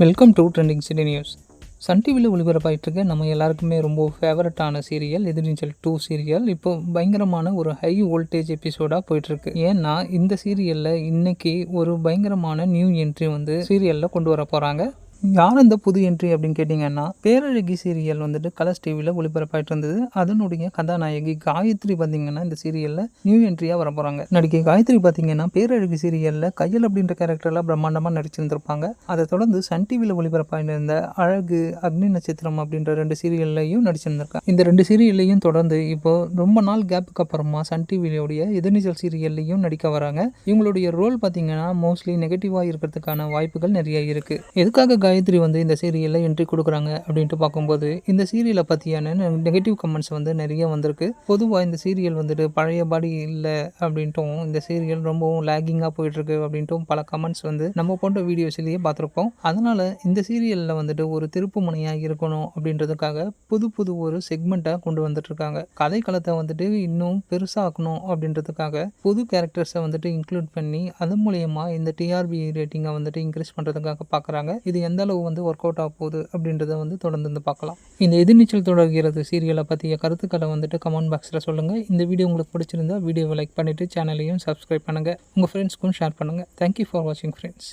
Welcome to trending city news Sun டிவியில் ஒளிபரப்பாயிட்டு இருக்க நம்ம எல்லாருக்குமே ரொம்ப ஃபேவரட்டான சீரியல் எதிர்நீச்சல் டூ சீரியல் இப்போ பயங்கரமான ஒரு ஹை வோல்டேஜ் எபிசோடாக போயிட்டுருக்கு. ஏன்னா இந்த சீரியலில் இன்றைக்கி ஒரு பயங்கரமான நியூ என்ட்ரி வந்து சீரியலில் கொண்டு வர போகிறாங்க யார் இந்த புது என்ட்ரி அப்படின்னு கேட்டிங்கன்னா பேரழகி சீரியல் வந்துட்டு கலர்ஸ் டிவியில் ஒளிபரப்பாயிட்டு இருந்தது. அதனுடைய கதாநாயகி காயத்ரி பார்த்தீங்கன்னா இந்த சீரியலில் நியூ என்ட்ரியாக வர போகிறாங்க நடிகை காயத்ரி பார்த்தீங்கன்னா பேரழகி சீரியலில் கையல் அப்படின்ற கேரக்டரில் பிரம்மாண்டமாக நடிச்சிருந்திருப்பாங்க. அதை தொடர்ந்து சன் டிவியில் ஒளிபரப்பாயிருந்த அழகு அக்னி நட்சத்திரம் அப்படின்ற ரெண்டு சீரியல்லையும் நடிச்சிருந்திருக்காங்க. இந்த ரெண்டு சீரியல்லையும் தொடர்ந்து இப்போது ரொம்ப நாள் கேப்புக்கு அப்புறமா சன் டிவியோடைய எதிர்நீச்சல் சீரியல்லையும் நடிக்க வராங்க. இவங்களுடைய ரோல் பார்த்தீங்கன்னா மோஸ்ட்லி நெகட்டிவாக இருக்கிறதுக்கான வாய்ப்புகள் நிறைய இருக்குது எதுக்காக காயத்ரி வந்து இந்த சீரியலில் என்ட்ரி கொடுக்குறாங்க அப்படின்ட்டு பார்க்கும்போது இந்த சீரியலை பற்றியான நெகட்டிவ் கமெண்ட்ஸ் வந்து நிறைய வந்திருக்கு. பொதுவாக இந்த சீரியல் வந்துட்டு பழைய பாடி இல்லை அப்படின்ட்டும் இந்த சீரியல் ரொம்பவும் லேகிங்காக போயிட்டுருக்கு அப்படின்ட்டும் பல கமெண்ட்ஸ் வந்து நம்ம போன்ற வீடியோஸ்லேயே பார்த்துருப்போம். அதனால் இந்த சீரியலில் வந்துட்டு ஒரு திருப்பு முனையாக இருக்கணும் அப்படின்றதுக்காக புது புது ஒரு செக்மெண்ட்டாக கொண்டு வந்துட்டுருக்காங்க. கதைக்களத்தை வந்துட்டு இன்னும் பெருசாக்கணும் அப்படின்றதுக்காக புது கேரக்டர்ஸை வந்துட்டு இன்க்ளூட் பண்ணி அது மூலயமா இந்த டிஆர்பி ரேட்டிங்கை வந்துட்டு இன்க்ரீஸ் பண்ணுறதுக்காக பார்க்குறாங்க. இது எந்த எந்த அளவு வந்து ஒர்க் அவுட் ஆக போகுது அப்படின்றத வந்து தொடர்ந்து வந்து பார்க்கலாம். இந்த எதிர்நீச்சல் தொடர்கிறது சீரியலை பற்றிய கருத்துக்களை வந்துட்டு கமெண்ட் பாக்ஸில் சொல்லுங்கள் இந்த வீடியோ உங்களுக்கு பிடிச்சிருந்தா வீடியோவை லைக் பண்ணிவிட்டு சேனலையும் சப்ஸ்கிரைப் பண்ணுங்கள் உங்கள் ஃப்ரெண்ட்ஸ்க்கும் ஷேர் பண்ணுங்கள் தேங்க்யூ ஃபார் வாட்சிங் ஃப்ரெண்ட்ஸ்